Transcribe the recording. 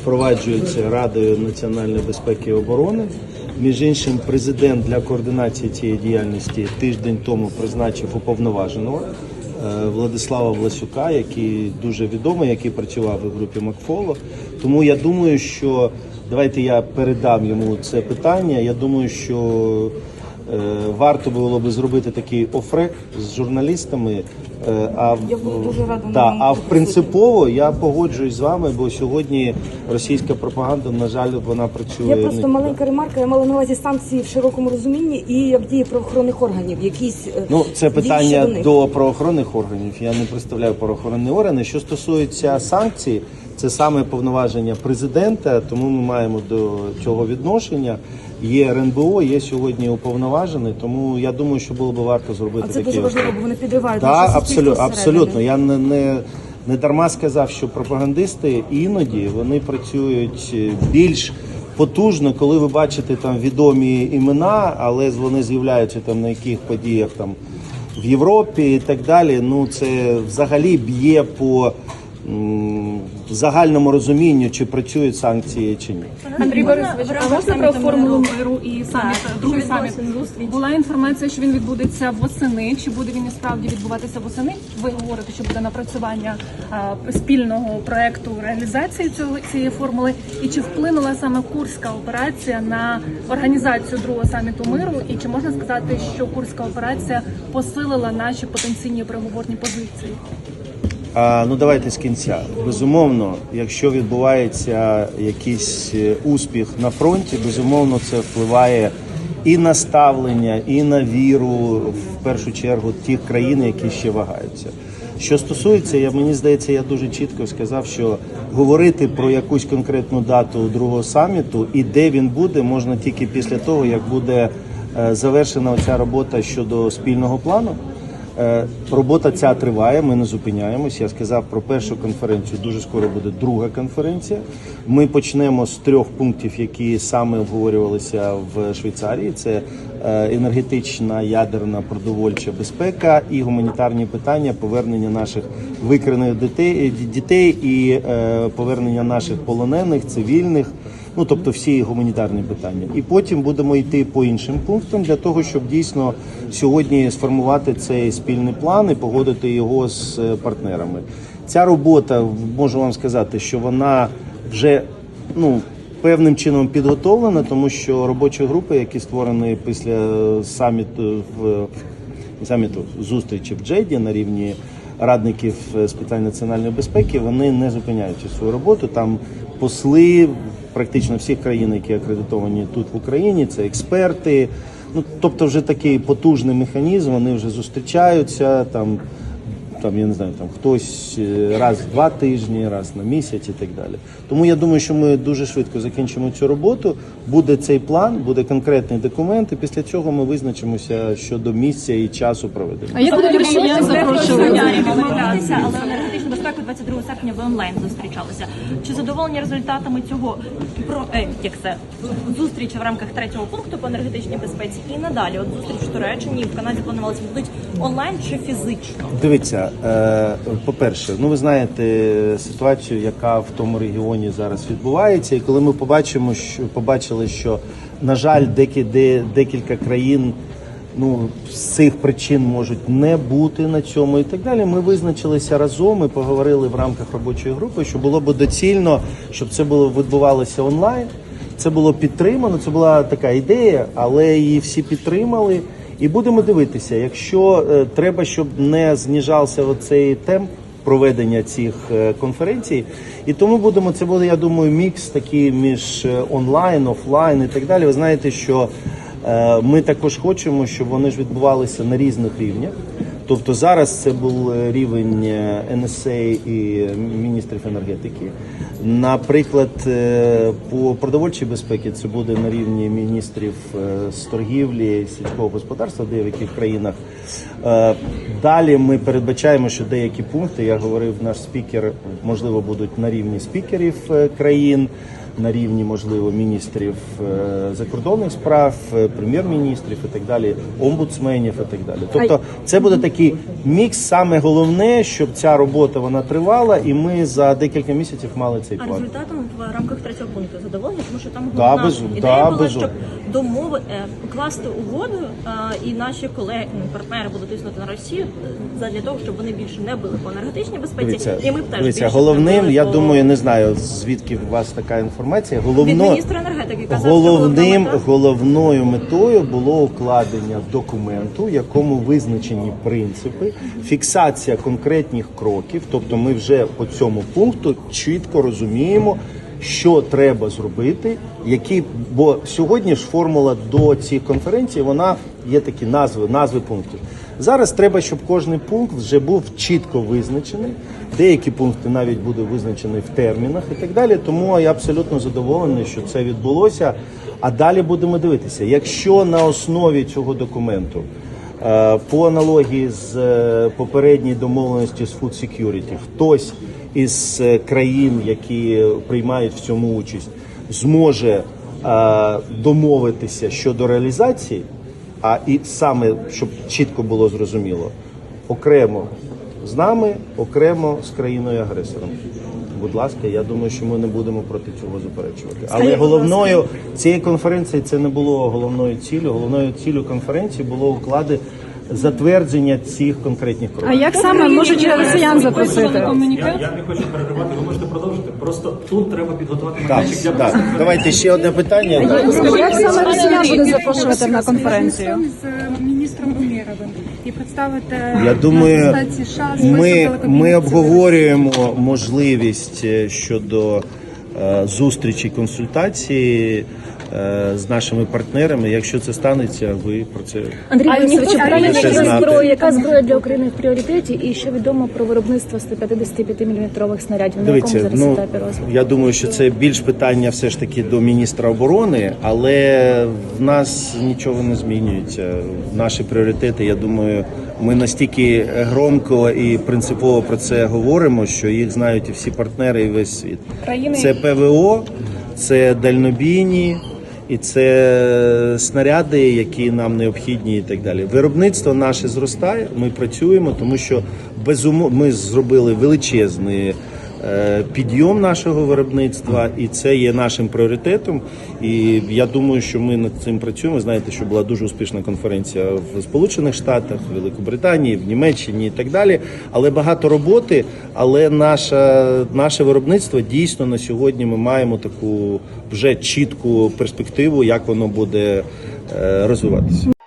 впроваджується Радою національної безпеки і оборони. Між іншим, президент для координації цієї діяльності тиждень тому призначив уповноваженого е, Владислава Власюка, який дуже відомий, який працював у групі Макфоло. Тому я думаю, що давайте я передам йому це питання. Я думаю, що Варто було би зробити такий офрек з журналістами. е, А Я буду дуже рада да, а в принципово я погоджуюсь з вами, бо сьогодні російська пропаганда, на жаль, вона працює. Я не- просто маленька ремарка. Я мала на увазі санкції в широкому розумінні і як дії правоохоронних органів. Якісь е, Ну, це питання до правоохоронних органів. Я не представляю правоохоронні органи. Що стосується санкцій, це саме повноваження президента, тому ми маємо до цього відношення. Є РНБО, є сьогодні уповноважений, тому я думаю, що було б варто зробити А це такі дуже важливо, бо вони підривають Так, абсолютно, абсолютно. Я не, не, не дарма сказав, що пропагандисти іноді вони працюють е, більш потужно, коли ви бачите там відомі імена, але вони з'являються там на яких подіях там в Європі і так далі. Ну це взагалі б'є по м, загальному розумінню, чи працюють санкції чи ні. Андрій Борисович, а можна про формулу миру і саміт, другий саміт? Була інформація, що він відбудеться восени. Чи буде він і справді відбуватися восени? Ви говорите, що буде напрацювання а, спільного проекту реалізації цього цієї формули. І чи вплинула саме курська операція на організацію другого саміту миру? І чи можна сказати, що курська операція посилила наші потенційні переговорні позиції? Ну давайте з кінця. Безумовно, якщо відбувається якийсь е, успіх на фронті, безумовно, це впливає і на ставлення, і на віру в першу чергу тих країн, які ще вагаються. Що стосується, я мені здається, я дуже чітко сказав, що говорити про якусь конкретну дату другого саміту і де він буде, можна тільки після того, як буде е, завершена оця робота щодо спільного плану. Е, Робота ця триває, ми не зупиняємось. Я сказав про першу конференцію. Дуже скоро буде друга конференція. Ми почнемо з трьох пунктів, які саме обговорювалися в Швейцарії: це е, енергетична, ядерна, продовольча безпека і гуманітарні питання, повернення наших викраних дітей, і е, повернення наших полонених, цивільних. Ну тобто всі гуманітарні питання, і потім будемо йти по іншим пунктам для того, щоб дійсно сьогодні сформувати цей спільний план і погодити його з е, партнерами. Ця робота можу вам сказати, що вона вже ну певним чином підготовлена, тому що робочі групи, які створені після саміту в саміту зустрічі в Джеді на рівні радників з питань національної безпеки, вони не зупиняють свою роботу. Там посли практично всіх країн, які акредитовані тут в Україні, це експерти. Ну тобто, вже такий потужний механізм. Вони вже зустрічаються там. Там я не знаю, там хтось е, раз в два тижні, раз на місяць і так далі. Тому я думаю, що ми дуже швидко закінчимо цю роботу. Буде цей план, буде конкретний документ, і після цього ми визначимося щодо місця і часу проведення. А як будуть росіян запрошувати? Домовлятися, але 22 серпня ви онлайн зустрічалися. Чи задоволені результатами цього про е, як це зустрічі в рамках третього пункту по енергетичній безпеці і надалі? От зустріч в Туреччині в Канаді планувалися будуть онлайн чи фізично? Дивіться, е, по-перше, ну ви знаєте ситуацію, яка в тому регіоні зараз відбувається, і коли ми побачимо, що побачили, що на жаль, декі, декілька країн. Ну, з цих причин можуть не бути на цьому і так далі. Ми визначилися разом і поговорили в рамках робочої групи, що було б доцільно, щоб це було відбувалося онлайн. Це було підтримано. Це була така ідея, але її всі підтримали. І будемо дивитися, якщо е, треба, щоб не зніжався оцей темп проведення цих е, конференцій, і тому будемо це буде, я думаю, мікс такий між е, онлайн, офлайн і так далі. Ви знаєте, що ми також хочемо, щоб вони ж відбувалися на різних рівнях. Тобто зараз це був е, рівень е, NSA і міністрів енергетики. Наприклад, е, по продовольчій безпеці це буде на рівні міністрів е, з торгівлі, сільського господарства в деяких країнах. Е, Далі ми передбачаємо, що деякі пункти, я говорив, наш спікер, можливо, будуть на рівні спікерів е, країн. На рівні, можливо, міністрів е, закордонних справ, е, прем'єр-міністрів і так далі, омбудсменів і так далі. Тобто, це буде такий мікс. Саме головне, щоб ця робота вона тривала, і ми за декілька місяців мали цей А результатом в рамках третього пункту задоволені, тому що там Да, безу- ідея да, була, безу- щоб домови е, укласти угоду, і наші колеги, ну, партнери будуть тиснути на Росію для того, щоб вони більше не били по енергетичній безпеці, Дивіться, і ми б теж дивіться, більше головним, я по... думаю, не знаю звідки у вас така інформація. Від Головно, міністра енергетики казав, головним, мета- головною метою було укладення документу, в якому визначені принципи, фіксація конкретних кроків. Тобто, ми вже по цьому пункту чітко розуміємо. Що треба зробити, які бо сьогодні ж формула до цієї конференції вона є такі назви, назви пунктів. Зараз треба, щоб кожний пункт вже був чітко визначений. Деякі пункти навіть буде визначені в термінах і так далі. Тому я абсолютно задоволений, що це відбулося. А далі будемо дивитися, якщо на основі цього документу. Е, По аналогії з е, попередньої домовленості з Food Security, хтось із е, країн, які приймають в цьому участь, зможе домовитися щодо реалізації, а і саме щоб чітко було зрозуміло, окремо з нами, окремо з країною агресором. Будь ласка, я думаю, що ми не будемо проти цього заперечувати. Але головною цієї конференції це не було головною ціллю. Головною ціллю конференції було уклади затвердження цих конкретних кроків. А як саме можуть росіян запросити? Я, я не хочу перебивати, ви можете продовжити. Просто тут треба підготувати Так, майданчик для так. Давайте ще одне питання. Як саме росіян буде запрошувати на конференцію? з міністром Умєровим і представити Я думаю, США з ми, ми обговорюємо можливість е, щодо е, зустрічі консультації е, з нашими партнерами. Якщо це станеться, ви про це Андрій правильно, яка знати. зброя, яка зброя для України в пріоритеті, і що відомо про виробництво 155 мм снарядів, на якому зараз ну етапі розвитку? я думаю, що це більш питання все ж таки до міністра оборони, але в нас нічого не змінюється. Наші пріоритети, я думаю, ми настільки громко і принципово про це говоримо, що їх знають і всі партнери, і весь світ. Країни... Це ПВО, це дальнобійні. І це снаряди, які нам необхідні, і так далі. Виробництво наше зростає. Ми працюємо, тому що безумовно ми зробили величезний підйом нашого виробництва, і це є нашим пріоритетом. І я думаю, що ми над цим працюємо. Знаєте, що була дуже успішна конференція в Сполучених Штатах, в Великобританії, в Німеччині і так далі. Але багато роботи. Але наша, наше виробництво дійсно на сьогодні ми маємо таку вже чітку перспективу, як воно буде е, розвиватися.